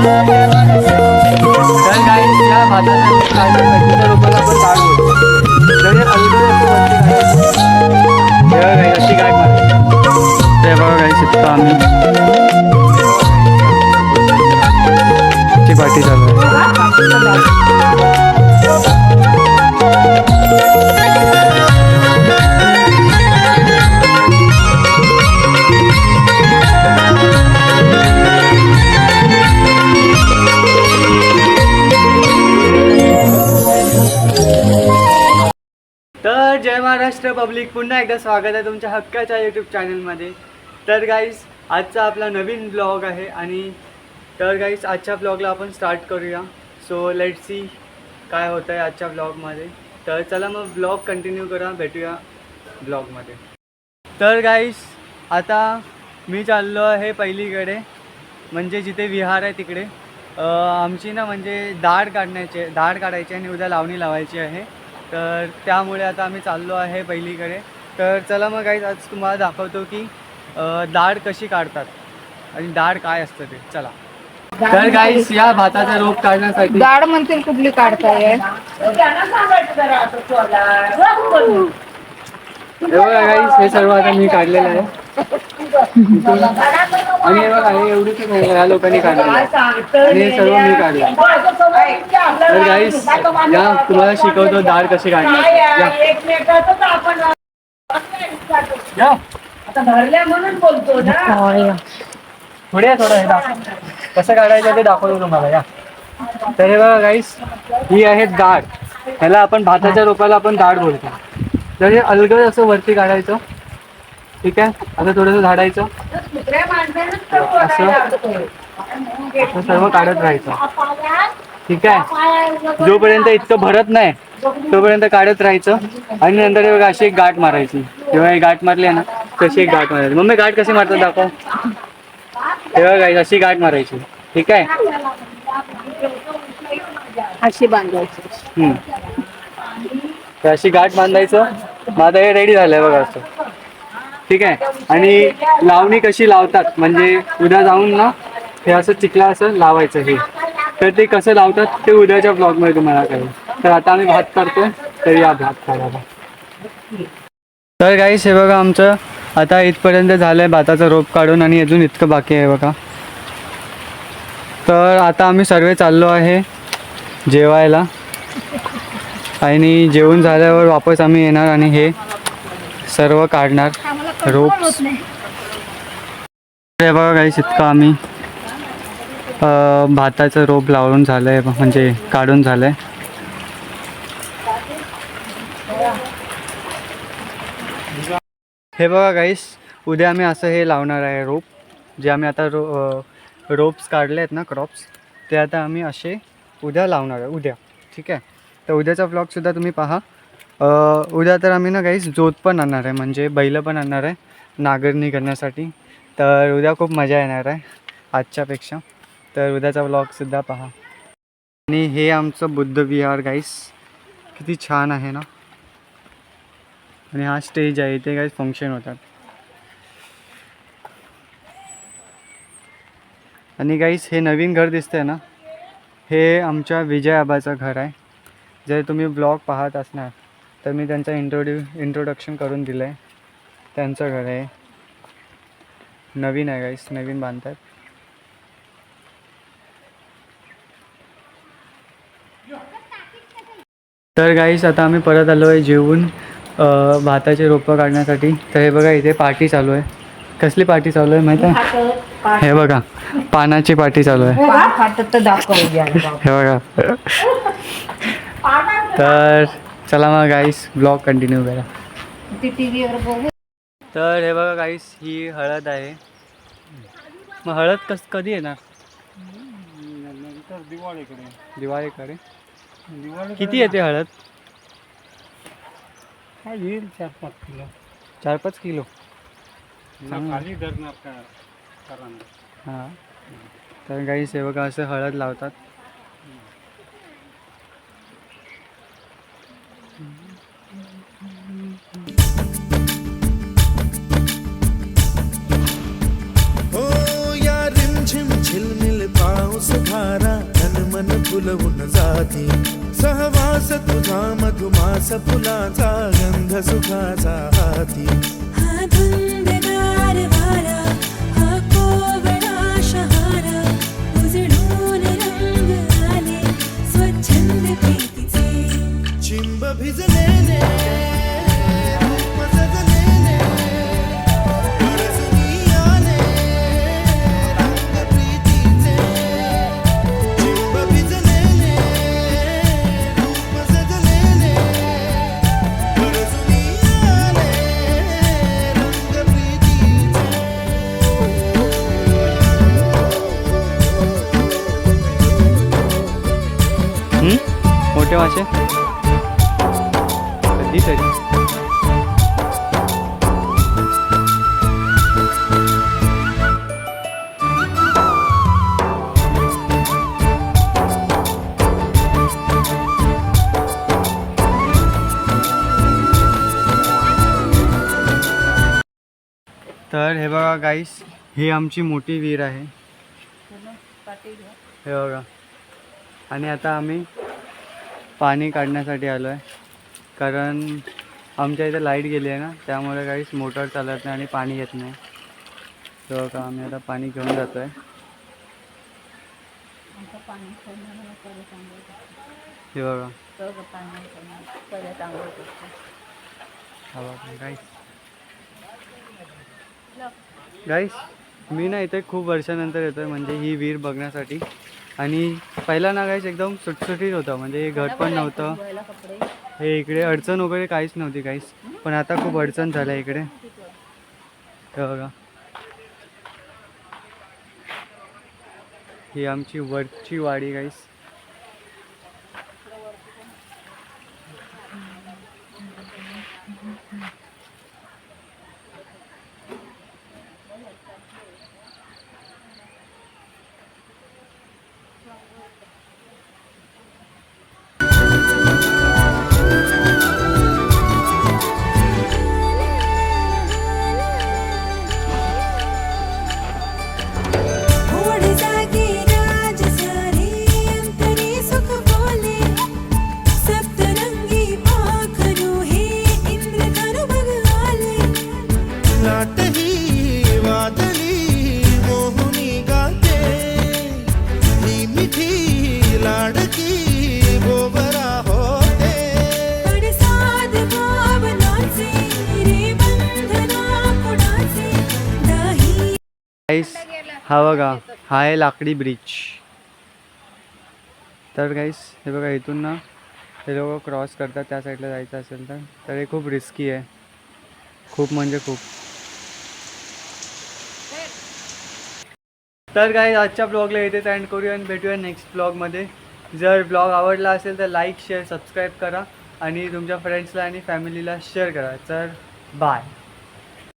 तर guys, या भाताच्या काढण्यासाठी रोपाला आपण गाठ तर हे अलगद अशी गाठ ते बघा गाईस इतकं आम्ही ची पाठी चालू आहे. जय महाराष्ट्र पब्लिक. पुन्हा एकदा स्वागत आहे तुमच्या हक्काच्या यूट्यूब चॅनलमध्ये तर गाईस आजचा आपला नवीन ब्लॉग आहे आणि तर गाईस आजच्या ब्लॉगला आपण स्टार्ट करूया. सो लेट सी काय होतं आहे आजच्या ब्लॉगमध्ये तर चला मग ब्लॉग कंटिन्यू करा भेटूया ब्लॉगमध्ये तर गाईस आता मी चाललो आहे पहिलीकडे म्हणजे जिथे विहार आहे तिकडे. आमची ना म्हणजे दाढ काढण्याची दाढ काढायची आणि उद्या लावणी लावायची आहे. तर त्यामुळे आता आम्ही चाललो आहे पहिलीकडे. तर चला मग काही आज तुम्हाला दाखवतो की दाढ कशी काढतात आणि दाढ काय असतं ते. चला. तर गाईस या भाताचा रोप काढण्यासाठी दाढ म्हणतील कुठली काढताय हे बघा हे सर्व आता मी काढलेलं आहे. आणि हे बघा हे एवढीच नाही ह्या लोकांनी काढलेलं आणि हे सर्व मी काढलं तर गाईस या तुम्हाला शिकवतो दार कशी काढले. या. थोडे पुढे या थोडं हे दाखव. कसं काढायचं ते दाखवतो तुम्हाला या. तर हे बघा गाईस ही आहे दाढ ह्याला आपण भाताच्या रोपाला आपण दाढ बोलतो. तर हे अलगद असं वरती काढायचं. ठीक आहे? आता थोडंसं झाडायचं. असं? सर्व काढत राहायचं. ठीक आहे? जोपर्यंत इतकं भरत नाही तोपर्यंत काढत राहायचं. आणि नंतर हे बघा अशी एक गाठ मारायची. जेव्हा ही गाठ मारली आहे ना तशी एक गाठ मारायची. मम्मी गाठ कशी मारतात दाखव. हे बघा guys, अशी गाठ मारायची. ठीक आहे? अशी बांधायची. अशी गाठ बांधायचं. आता हे रेडी झालंय बघा असं. ठीक आहे. आणि लावणी कशी लावतात? म्हणजे उद्या जाऊन ना हे असं चिखला असं लावायचं हे. तर ते कसं लावतात ते उद्याच्या ब्लॉगमध्ये तुम्हाला कळेल. तर आता आम्ही भात करतो तर या भात काढायला तर काहीच हे बघा आमचं. आता इथपर्यंत झालंय भाताचं रोप काढून आणि अजून इतकं बाकी आहे बघा. तर आता आम्ही सर्व चाललो आहे जेवायला. आणि जेवण झाल्यावर वापस आम्ही येणार आणि हे सर्व काढणार. रोप. हे बघा काही इतकं आम्ही भाताचं रोप लावून झालं आहे म्हणजे काढून झालं आहे हे बघा गाईस उद्या आम्ही असं हे लावणार आहे रोप जे आम्ही आता रो रोप्स काढले आहेत ना क्रॉप्स ते आता आम्ही असे उद्या लावणार आहे उद्या. ठीक आहे? तर उद्याचा ब्लॉगसुद्धा तुम्ही पहा. उद्या तर आम्ही ना काहीच जोत पण आणणार आहे म्हणजे बैलं पण आणणार आहे नांगरणी करण्यासाठी. तर उद्या खूप मजा येणार आहे आजच्यापेक्षा. तर उद्याचा ब्लॉगसुद्धा पहा. आणि हे आमचं बुद्ध विहार गाईस किती छान आहे ना. आणि हा स्टेज आहे इथे काही फंक्शन होतात. आणि गाईस हे नवीन घर दिसतंय ना. हे आमच्या विजय आबाचं घर आहे. जर तुम्ही ब्लॉग पाहत असणार तर मी त्यांचा इंट्रोड्यू इंट्रोडक्शन करून दिलं आहे त्यांचं घर आहे. नवीन आहे गाईस नवीन बांधतात. तर गाईस आता आम्ही परत आलो आहे जेवून भाताचे रोपं काढण्यासाठी. तर हे बघा इथे पार्टी चालू आहे. कसली पार्टी चालू आहे माहिती आहे? हे बघा पानाची पार्टी चालू आहे. हे बघा तर चला मग गाईस ब्लॉग कंटिन्यू करा. तर हे बघा गाईस ही हळद आहे. मग हळद कस कधी येणार? नंतर दिवाळीकडे. दिवाळीकडे? दिवाळी किती येते हळद? काय येईल चार पाच किलो. चार पाच किलो खाली धरणार का हां. तर गाईस हे बघा असं हळद लावतात. हो या मन फुलवून जाते. सहवास तुझा मधुमास फुलाचा गंध सुखाचा हाती. मोठे मासे कधीतरी तर हे बघा गाईस ही आमची मोठी विहीर आहे. हे बघा. आणि आता आम्ही पाणी काढण्यासाठी आलो आहे कारण आमच्या इथे लाइट गेली आहे ना त्यामुळे काहीच मोटर चालत नाही आणि पाणी येत नाही. तर का आम्ही आता पाणी घेऊन जातो आहे हे बघा. गाईस गाईस मी ना इथे खूप वर्षानंतर येतोय म्हणजे ही विहीर बघण्यासाठी. आणि पहिला ना एकदम सुटसुटीत होतं. म्हणजे घर घट पण नव्हतं. हे इकडे अडचण वगैरे काहीच नव्हती काहीच पण आता खूप अडचण झाल्या इकडे. बघा. ही आमची वरची वाडी काहीच ही मोहुनी गाते। ही मिठी लाडकी गोबरा होते। पडसाद भावनाचे रे बंधना कुणाचे नाही। गाईस हा बघा हा आहे लाकडी ब्रिज तर गाईस हे बघा इथून ना हे लोक क्रॉस करतात त्या साईडला जायचं असेल तर तर हे खूप रिस्की आहे. खूप म्हणजे खूप. तर काही आजच्या ब्लॉगला येतेच अँड करूया आणि भेटूया नेक्स्ट ब्लॉगमध्ये जर ब्लॉग आवडला असेल तर लाईक शेअर सबस्क्राईब करा आणि तुमच्या फ्रेंड्सला आणि फॅमिलीला शेअर करा. तर बाय